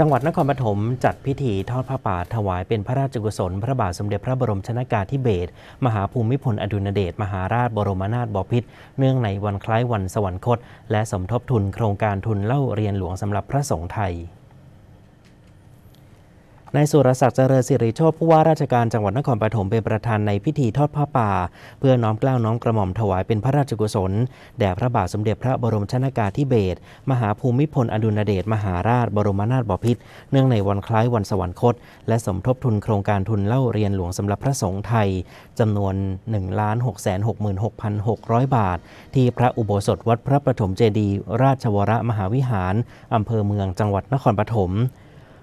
จังหวัดนครปฐมจัดพิธีทอดผ้าป่าถวายเป็นพระราชกุศล พระบาทสมเด็จพระบรมชนากาธิเบศรมหาภูมิพลอดุลยเดชมหาราชบรมนาถบพิตรเนื่องในวันคล้ายวันสวรรคต และสมทบทุนโครงการทุนเล่าเรียนหลวงสำหรับพระสงฆ์ไทย นายสุรศักดิ์เจริญสิริโชตผู้ว่าราชการจังหวัดนครปฐมเป็นประธานในพิธีทอดผ้าป่า เพื่อน้อมเกล้าน้อมกระหม่อมถวายเป็นพระราชกุศล แด่พระบาทสมเด็จพระบรมชนากาธิเบศรมหาภูมิพลอดุลเดชมหาราช บรมนาถบพิตรเนื่องในวันคล้ายวันสวรรคต และสมทบทุนโครงการทุนเล่าเรียนหลวงสำหรับพระสงฆ์ไทยจำนวน 1 6 6 6 6 0 0 บาท ที่พระอุโบสถวัดพระประถมเจดีย์ราชวรมหาวิหารอำเภอเมืองจังหวัดนครปฐม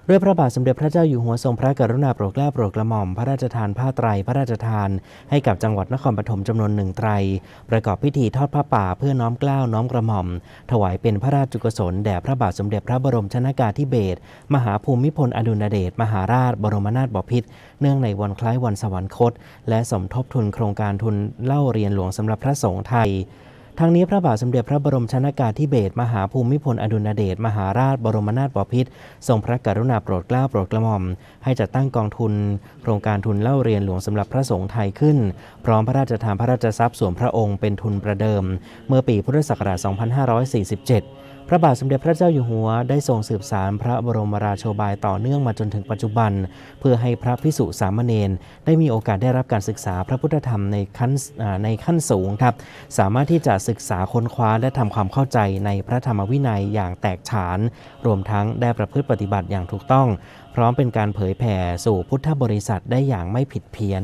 ด้วยพระบาทสมเด็จพระเจ้าอยู่หัวทรงพระกรุณาโปรดเกล้าโปรดกระหม่อมพระราชทานผ้าไตรพระราชทาน ให้กับจังหวัดนครปฐมจำนวนหนึ่งไตร ประกอบพิธีทอดผ้าป่าเพื่อน้อมเกล้าน้อมกระหม่อม ถวายเป็นพระราชกุศลแด่พระบาทสมเด็จพระบรมชนากาธิเบศรมหาภูมิพลอดุลยเดชมหาราช บรมนาถบพิตรเนื่องในวันคล้ายวันสวรรคต และสมทบทุนโครงการทุนเล่าเรียนหลวงสำหรับพระสงฆ์ไทย ทั้งนี้พระบาทสมเด็จพระบรมชนากาธิเบศรมหาภูมิพลอดุลยเดชมหาราชบรมนาถบพิตรทรงพระกรุณาโปรดเกล้าโปรดกระหม่อม ให้จัดตั้งกองทุน โครงการทุนเล่าเรียนหลวงสำหรับพระสงฆ์ไทยขึ้น พร้อมพระราชทานพระราชทรัพย์ส่วนพระองค์เป็นทุนประเดิม เมื่อปีพุทธศักราช 2547 พระบาทสมเด็จพระเจ้าอยู่หัวได้ทรงสืบสารพระบรมราโชบายต่อเนื่องมาจนถึงปัจจุบัน เพื่อให้พระพิสุสามเณรได้มีโอกาสได้รับการศึกษาพระพุทธธรรมในขั้นในขั้นสูงครับ สามารถที่จะศึกษาค้นคว้าและทำความเข้าใจในพระธรรมวินัยอย่างแตกฉาน รวมทั้งได้ประพฤติปฏิบัติอย่างถูกต้อง พร้อมเป็นการเผยแผ่สู่พุทธบริษัทได้อย่างไม่ผิดเพี้ยน